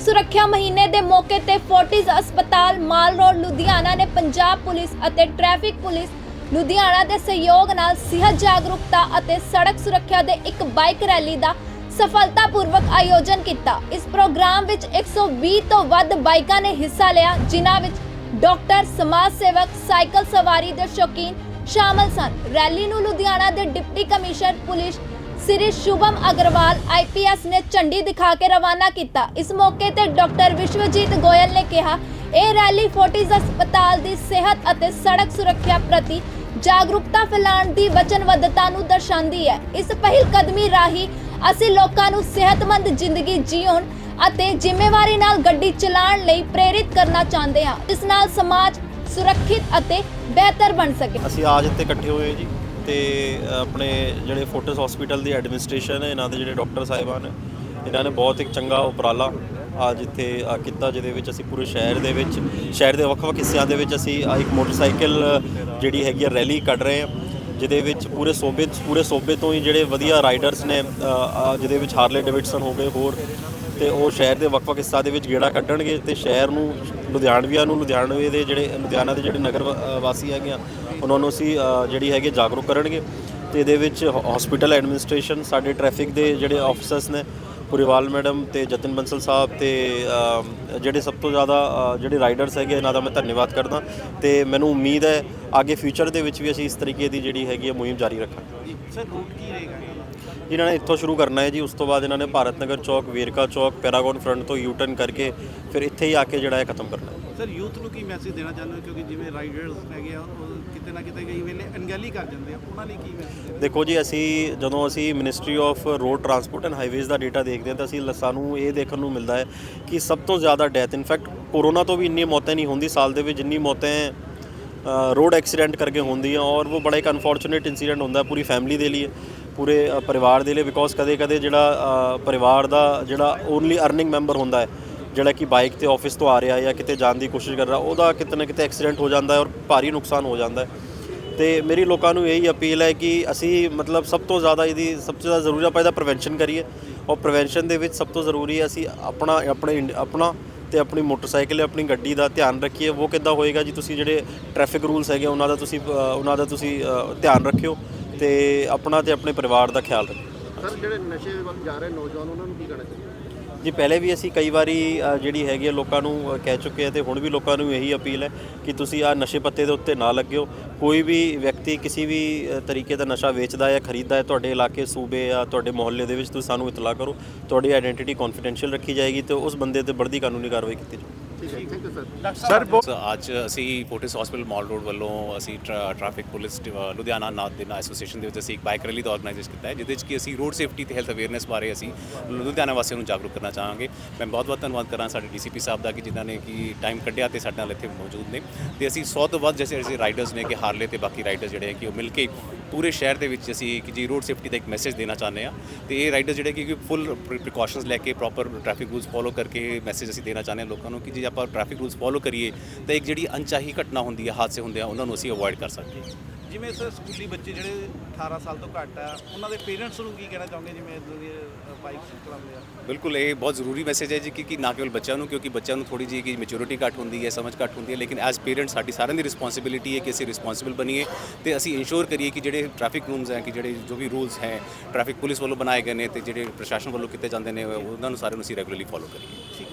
ਸੁਰੱਖਿਆ ਮਹੀਨੇ ਦੇ ਮੌਕੇ ਤੇ ਫੋਰਟਿਸ ਹਸਪਤਾਲ, ਮਾਲ ਰੋਡ, ਲੁਧਿਆਣਾ ਨੇ ਪੰਜਾਬ ਪੁਲਿਸ ਅਤੇ ਟ੍ਰੈਫਿਕ ਪੁਲਿਸ ਲੁਧਿਆਣਾ ਦੇ ਸਹਿਯੋਗ ਨਾਲ ਸਿਹਤ ਜਾਗਰੂਕਤਾ ਅਤੇ ਸੜਕ ਸੁਰੱਖਿਆ ਦੇ ਇੱਕ ਬਾਈਕ ਰੈਲੀ ਦਾ ਸਫਲਤਾਪੂਰਵਕ ਆਯੋਜਨ ਕੀਤਾ। ਇਸ ਪ੍ਰੋਗਰਾਮ ਵਿੱਚ 120 ਤੋਂ ਵੱਧ ਬਾਈਕਾਂ ਨੇ ਹਿੱਸਾ ਲਿਆ, ਜਿਨ੍ਹਾਂ ਵਿੱਚ ਡਾਕਟਰ, ਸਮਾਜ ਸੇਵਕ, ਸਾਈਕਲ ਸਵਾਰੀ ਦੇ ਸ਼ੌਕੀਨ ਸ਼ਾਮਲ ਸਨ। ਰੈਲੀ ਨੂੰ ਲੁਧਿਆਣਾ ਦੇ deputy commissioner, police Shri Shubham Agarwal IPS ਨੇ ਝੰਡੀ ਦਿਖਾ ਕੇ ਰਵਾਨਾ ਕੀਤਾ। ਇਸ ਮੌਕੇ ਤੇ ਡਾਕਟਰ ਵਿਸ਼ਵਜੀਤ ਗੋਇਲ ਨੇ ਕਿਹਾ, ਇਹ ਰੈਲੀ ਫੋਰਟਿਸ ਹਸਪਤਾਲ ਦੀ ਸਿਹਤ ਅਤੇ ਸੜਕ ਸੁਰੱਖਿਆ ਪ੍ਰਤੀ ਜਾਗਰੂਕਤਾ ਫੈਲਾਉਣ ਦੀ ਵਚਨਬੱਧਤਾ ਨੂੰ ਦਰਸਾਉਂਦੀ ਹੈ। ਇਸ ਪਹਿਲ ਕਦਮੀ ਰਾਹੀਂ ਅਸੀਂ ਲੋਕਾਂ ਨੂੰ ਸਿਹਤਮੰਦ ਜ਼ਿੰਦਗੀ ਜੀਉਣ ਅਤੇ ਜ਼ਿੰਮੇਵਾਰੀ ਨਾਲ ਗੱਡੀ ਚਲਾਉਣ ਲਈ ਪ੍ਰੇਰਿਤ ਕਰਨਾ ਚਾਹੁੰਦੇ ਹਾਂ। ਇਸ ਨਾਲ ਸਮਾਜ ਸੁਰੱਖਿਅਤ ਅਤੇ ਬਿਹਤਰ ਬਣ ਸਕੇ। ਅਸੀਂ ਅੱਜ ਇੱਥੇ ਇਕੱਠੇ ਹੋਏ ਜੀ। ਤੇ ਆਪਣੇ ਜਿਹੜੇ ਫੋਰਟਿਸ ਹਸਪੀਟਲ ਦੀ ਐਡਮਿਨਿਸਟ੍ਰੇਸ਼ਨ ਹੈ, ਇਹਨਾਂ ਦੇ ਜਿਹੜੇ ਡਾਕਟਰ ਸਾਹਿਬਾਨ ਇਹਨਾਂ ਨੇ ਬਹੁਤ ਇੱਕ ਚੰਗਾ ਉਪਰਾਲਾ ਅੱਜ ਇੱਥੇ ਆ ਕੀਤਾ, ਜਿਹਦੇ ਵਿੱਚ ਅਸੀਂ ਪੂਰੇ ਸ਼ਹਿਰ ਦੇ ਵਿੱਚ, ਸ਼ਹਿਰ ਦੇ ਵੱਖ-ਵੱਖ ਹਿੱਸਿਆਂ ਦੇ ਵਿੱਚ ਅਸੀਂ, ਆਹ, ਇੱਕ ਮੋਟਰਸਾਈਕਲ ਜਿਹੜੀ ਹੈਗੀ ਆ ਰੈਲੀ ਕੱਢ ਰਹੇ ਹਾਂ, ਜਿਹਦੇ ਵਿੱਚ ਪੂਰੇ ਸੂਬੇ ਪੂਰੇ ਸੂਬੇ ਤੋਂ ਹੀ ਜਿਹੜੇ ਵਧੀਆ ਰਾਈਡਰਸ ਨੇ ਜਿਹਦੇ ਵਿੱਚ ਹਾਰਲੇ ਡੇਵਿਡਸਨ ਹੋ ਗਏ ਹੋਰ, ਤੇ ਉਹ ਸ਼ਹਿਰ ਦੇ ਵੱਖ-ਵੱਖ ਹਿੱਸਾ ਦੇ ਵਿੱਚ ਗੇੜਾ ਕੱਢਣਗੇ ਤੇ ਸ਼ਹਿਰ ਨੂੰ, ਲੁਧਿਆਣਵੀਆਂ ਨੂੰ, ਲੁਧਿਆਣਵੇ ਦੇ ਜਿਹੜੇ, ਲੁਧਿਆਣਾ ਦੇ ਜਿਹੜੇ ਨਗਰ ਵ- ਵਾਸੀ ਹੈਗੇ ਆ ਉਹਨਾਂ ਨੂੰ ਅਸੀਂ ਜਿਹੜੀ ਹੈਗੀ ਜਾਗਰੂਕ ਕਰਨਗੇ ਤੇ ਇਹਦੇ ਵਿੱਚ ਹਸਪੀਟਲ ਐਡਮਿਨਿਸਟ੍ਰੇਸ਼ਨ ਸਾਡੇ ਟ੍ਰੈਫਿਕ ਦੇ ਜਿਹੜੇ ਆਫੀਸਰਸ ਨੇ ਪੁਰੀਵਾਲ ਮੈਡਮ ਤੇ ਜਤਨ ਬੰਸਲ ਸਾਹਿਬ ਤੇ ਜਿਹੜੇ ਸਭ ਤੋਂ ਜ਼ਿਆਦਾ ਜਿਹੜੇ ਰਾਈਡਰਸ ਹੈਗੇ ਇਹਨਾਂ ਦਾ ਮੈਂ ਧੰਨਵਾਦ ਕਰਦਾ ਤੇ ਮੈਨੂੰ ਉਮੀਦ ਹੈ ਅੱਗੇ ਫਿਊਚਰ ਦੇ ਵਿੱਚ ਵੀ ਅਸੀਂ ਇਸ ਤਰੀਕੇ ਦੀ ਜਿਹੜੀ ਹੈਗੀ ਹੈ ਮੁਹਿੰਮ ਜਾਰੀ ਰੱਖਾਂਗੇ। ਸਰ ਰੂਟ ਕੀ ਰਹੇਗਾ? ਇਹਨਾਂ ਨੇ ਇੱਥੋਂ ਸ਼ੁਰੂ ਕਰਨਾ ਹੈ ਜੀ ਉਸ ਤੋਂ ਬਾਅਦ ਇਹਨਾਂ ਨੇ ਭਾਰਤ ਨਗਰ ਚੌਕ ਵੇਰਕਾ ਚੌਕ ਪੈਰਾਗਨ ਫਰੰਟ ਤੋਂ ਯੂ ਟਰਨ ਕਰਕੇ ਫਿਰ ਇੱਥੇ ਹੀ ਆ ਕੇ ਜਿਹੜਾ ਹੈ ਖਤਮ ਕਰਨਾ ਹੈ। ਸਰ ਯੂਥ ਨੂੰ ਕੀ ਮੈਸੇਜ ਦੇਣਾ ਚਾਹੁੰਦੇ ਹੋ? ਕਿਉਂਕਿ ਜਿਵੇਂ ਰਾਈਡਰਸ ਹੈਗੇ ਆ, ਉਹ ਕਿਤੇ ਨਾ ਕਿਤੇ ਕਈ ਵੇਲੇ ਅਣਗਹਿਲੀ ਕਰ ਜਾਂਦੇ ਆ। ਉਹਨਾਂ ਲਈ ਕੀ ਮੈਸੇਜ ਦੇਖੋ ਜੀ, ਅਸੀਂ ਜਦੋਂ ਅਸੀਂ ministry of road transport and highways the data ਦੇਖਦੇ ਹਾਂ, ਤਾਂ ਅਸੀਂ ਸਾਨੂੰ ਇਹ ਦੇਖਣ ਨੂੰ ਮਿਲਦਾ ਹੈ ਕਿ ਸਭ ਤੋਂ ਜ਼ਿਆਦਾ ਡੈਥ ਇਨਫੈਕਟ ਕੋਰੋਨਾ ਤੋਂ ਵੀ ਇੰਨੀ ਮੌਤਾਂ ਨਹੀਂ ਹੁੰਦੀ, ਸਾਲ ਦੇ ਵਿੱਚ ਜਿੰਨੀ ਮੌਤਾਂ ਰੋਡ ਐਕਸੀਡੈਂਟ ਕਰਕੇ ਹੁੰਦੀਆਂ ਔਰ ਉਹ ਬੜਾ ਇੱਕ ਅਨਫੋਰਚੂਨੇਟ ਇਨਸੀਡੈਂਟ ਹੁੰਦਾ ਪੂਰੀ ਫੈਮਿਲੀ ਦੇ ਲਈ, ਪੂਰੇ ਪਰਿਵਾਰ ਦੇ ਲਈ ਬਿਕੋਜ਼ ਕਦੇ-ਕਦੇ ਜਿਹੜਾ ਪਰਿਵਾਰ ਦਾ ਜਿਹੜਾ ਓਨਲੀ ਅਰਨਿੰਗ ਮੈਂਬਰ ਹੁੰਦਾ ਹੈ ਜਿਹੜਾ ਕਿ ਬਾਈਕ ਤੇ ਆਫਿਸ ਤੋਂ ਆ ਰਿਹਾ ਜਾਂ ਕਿਤੇ ਜਾਣ ਦੀ ਕੋਸ਼ਿਸ਼ ਕਰ ਰਿਹਾ, ਉਹਦਾ ਕਿਤੇ ਨਾ ਕਿਤੇ ਐਕਸੀਡੈਂਟ ਹੋ ਜਾਂਦਾ ਹੈ ਔਰ ਭਾਰੀ ਨੁਕਸਾਨ ਹੋ ਜਾਂਦਾ ਹੈ। ਤੇ ਮੇਰੀ ਲੋਕਾਂ ਨੂੰ ਇਹੀ ਅਪੀਲ ਹੈ ਕਿ ਅਸੀਂ ਮਤਲਬ ਸਭ ਤੋਂ ਜ਼ਿਆਦਾ ਇਹਦੀ ਸਭ ਤੋਂ ਜ਼ਿਆਦਾ ਜ਼ਰੂਰੀ ਆਪਾਂ ਇਹਦਾ ਪ੍ਰੀਵੈਂਸ਼ਨ ਕਰੀਏ ਔਰ ਪ੍ਰੀਵੈਂਸ਼ਨ ਦੇ ਵਿੱਚ ਸਭ ਤੋਂ ਜ਼ਰੂਰੀ ਹੈ ਅਸੀਂ ਆਪਣਾ, ਆਪਣੇ ਇੰਡ- ਆਪਣਾ ਤੇ ਆਪਣੀ ਮੋਟਰਸਾਈਕਲ, ਆਪਣੀ ਗੱਡੀ ਦਾ ਧਿਆਨ ਰੱਖੀਏ। ਉਹ ਕਿੱਦਾਂ ਹੋਏਗਾ ਜੀ, ਤੁਸੀਂ ਜਿਹੜੇ ਟ੍ਰੈਫਿਕ ਰੂਲਸ ਹੈਗੇ ਉਹਨਾਂ ਦਾ ਤੁਸੀਂ ਉਹਨਾਂ ਦਾ ਤੁਸੀਂ ਧਿਆਨ ਰੱਖਿਓ ਤੇ ਆਪਣਾ ਤੇ ਆਪਣੇ ਪਰਿਵਾਰ ਦਾ ਖਿਆਲ ਰੱਖਿਓ। ਸਰ, ਜਿਹੜੇ ਨਸ਼ੇ ਵੱਲ ਜਾ ਰਹੇ ਨੌਜਵਾਨ, ਉਹਨਾਂ ਨੂੰ ਕੀ ਕਹਿਣਾ ਚਾਹੀਦਾ? ਜੀ, ਪਹਿਲੇ ਵੀ ਅਸੀਂ ਕਈ ਵਾਰੀ ਜਿਹੜੀ ਹੈਗੀ ਹੈ ਲੋਕਾਂ ਨੂੰ ਕਹਿ ਚੁੱਕੇ ਆ ਤੇ ਹੁਣ ਵੀ ਲੋਕਾਂ ਨੂੰ ਇਹੀ ਅਪੀਲ ਹੈ ਕਿ ਤੁਸੀਂ ਆ ਨਸ਼ੇ ਪੱਤੇ ਦੇ ਉੱਤੇ ਨਾ ਲੱਗਿਓ। ਕੋਈ ਵੀ ਵਿਅਕਤੀ ਕਿਸੇ ਵੀ ਤਰੀਕੇ ਦਾ ਨਸ਼ਾ ਵੇਚਦਾ ਹੈ ਖਰੀਦਦਾ ਹੈ, ਤੁਹਾਡੇ ਇਲਾਕੇ, ਸੂਬੇ ਜਾਂ ਤੁਹਾਡੇ ਮੁਹੱਲੇ ਦੇ ਵਿੱਚ ਤੁਸੀਂ ਸਾਨੂੰ ਇਤਲਾਹ ਕਰੋ। ਤੁਹਾਡੀ ਆਇਡੈਂਟੀਟੀ ਕੌਨਫੀਡੈਂਸ਼ੀਅਲ ਰੱਖੀ ਜਾਏਗੀ ਤੇ ਉਸ ਬੰਦੇ ਤੇ ਬਣਦੀ ਕਾਨੂੰਨੀ ਕਾਰਵਾਈ ਕੀਤੀ ਜਾਊਗੀ ਸਰ ਸਰ ਸੋ ਅੱਜ ਅਸੀਂ ਫੋਰਟਿਸ ਹਸਪੀਟਲ ਮਾਲ ਰੋਡ ਵੱਲੋਂ ਅਸੀਂ ਟਰਾ- ਟ੍ਰੈਫਿਕ ਪੁਲਿਸ ਲੁਧਿਆਣਾ ਨਾਥ ਦੇ ਨਾਲ ਐਸੋਸੀਏਸ਼ਨ ਦੇ ਵਿੱਚ ਅਸੀਂ ਇੱਕ ਬਾਈਕ ਰੈਲੀ ਦਾ ਆਰਗੇਨਾਈਜ਼ ਕੀਤਾ ਹੈ ਜਿਹਦੇ ਵਿੱਚ ਕਿ ਅਸੀਂ ਰੋਡ ਸੇਫਟੀ ਤੇ ਹੈਲਥ ਅਵੇਅਰਨੈਸ ਬਾਰੇ ਅਸੀਂ ਲੁਧਿਆਣਾ ਵਾਸੀਆਂ ਨੂੰ ਜਾਗਰੂਕ ਕਰਨਾ ਚਾਹਾਂਗੇ। ਮੈਂ ਬਹੁਤ ਬਹੁਤ ਧੰਨਵਾਦ ਕਰਾਂ ਸਾਡੇ ਡੀਸੀਪੀ ਸਾਹਿਬ ਦਾ ਕਿ ਜਿਨ੍ਹਾਂ ਨੇ ਕਿ ਟਾਈਮ ਕੱਢਿਆ ਤੇ ਸਾਡੇ ਨਾਲ ਇੱਥੇ ਮੌਜੂਦ ਨੇ। ਤੇ ਅਸੀਂ 100 ਤੋਂ ਵੱਧ ਜੈਸੇ ਅਸੀਂ ਰਾਈਡਰਸ ਨੇ ਕਿ ਹਾਰਲੇ ਤੇ ਬਾਕੀ ਰਾਈਡਰ ਜਿਹੜੇ ਹੈ ਕਿ ਉਹ ਮਿਲ ਕੇ ਪੂਰੇ ਸ਼ਹਿਰ ਦੇ ਵਿੱਚ ਅਸੀਂ ਕਿ ਜੀ ਰੋਡ ਸੇਫਟੀ ਦਾ ਇੱਕ ਮੈਸੇਜ ਦੇਣਾ ਚਾਹੁੰਦੇ ਆ ਤੇ ਇਹ ਰਾਈਡਰ ਜਿਹੜੇ ਕਿ ਫੁੱਲ ਪ੍ਰੀਕਾਸ਼ਨਸ ਲੈ ਕੇ ਪ੍ਰੋਪਰ ਟ੍ਰੈਫਿਕ ਰੂਲਸ ਫੋਲੋ ਕਰਕੇ ਮੈਸੇਜ ਅਸੀਂ ਦੇਣਾ ਚਾਹੁੰਦੇ ਹਾਂ ਲੋਕਾਂ ਨੂੰ ਕਿ ਜੇ ਆਪਾਂ ਟ੍ਰੈਫਿਕ ਰੂਲਸ ਫੋਲੋ ਕਰੀਏ ਤਾਂ ਇੱਕ ਜਿਹੜੀ ਅਣਚਾਹੀ ਘਟਨਾ ਹੁੰਦੀ ਹੈ ਹਾਦਸੇ ਹੁੰਦੇ ਆ ਉਹਨਾਂ ਨੂੰ ਅਸੀਂ ਅਵੋਇਡ ਕਰ ਸਕਦੇ ਹਾਂ। ਜਿਵੇਂ ਸਰ ਸਕੂਲੀ ਬੱਚੇ ਜਿਹੜੇ 18 ਸਾਲ ਤੋਂ ਘੱਟ ਆ ਉਹਨਾਂ ਦੇ ਪੇਰੈਂਟਸ ਨੂੰ ਕੀ ਕਹਿਣਾ ਚਾਹੋਗੇ ਜਿਵੇਂ ਇਦਾਂ ਦੀ ਬਾਈਕ ਚਲਾਉਂਦੇ ਆ? ਬਿਲਕੁਲ ਇਹ ਬਹੁਤ ਜ਼ਰੂਰੀ ਮੈਸੇਜ ਹੈ ਜੀ ਕਿ ਕਿ ਨਾ ਕੇਵਲ ਬੱਚਿਆਂ ਨੂੰ ਕਿਉਂਕਿ ਬੱਚਿਆਂ ਨੂੰ ਥੋੜੀ ਜਿਹੀ ਕਿ ਮੈਚੁਰਿਟੀ ਘੱਟ ਹੁੰਦੀ ਹੈ ਸਮਝ ਘੱਟ ਹੁੰਦੀ ਹੈ ਲੇਕਿਨ ਐਜ਼ ਪੇਰੈਂਟਸ ਸਾਡੀ ਸਾਰਿਆਂ ਦੀ ਰਿਸਪੌਂਸਿਬਿਲਿਟੀ ਹੈ ਕਿ ਅਸੀਂ ਰਿਸਪੌਂਸਿਬਲ ਬਣੀਏ ਤੇ ਅਸੀਂ ਇਨਸ਼ੋਰ ਕਰੀਏ ਕਿ ਜਿਹੜੇ ਟ੍ਰੈਫਿਕ ਰੂਲਸ ਹੈ ਕਿ ਜਿਹੜੇ ਜੋ ਵੀ ਰੂਲਸ ਹੈ ਟ੍ਰੈਫਿਕ ਪੁਲਿਸ ਵੱਲੋਂ ਬਣਾਏ ਗਏ ਨੇ ਤੇ ਜਿਹੜੇ ਪ੍ਰਸ਼ਾਸਨ ਵੱਲੋਂ ਕੀਤੇ ਜਾਂਦੇ ਨੇ ਉਹਨਾਂ ਨੂੰ ਸਾਰਿਆਂ ਨੂੰ ਅਸੀਂ ਰੈਗੂਲਰਲੀ ਫੋਲੋ ਕਰੀਏ।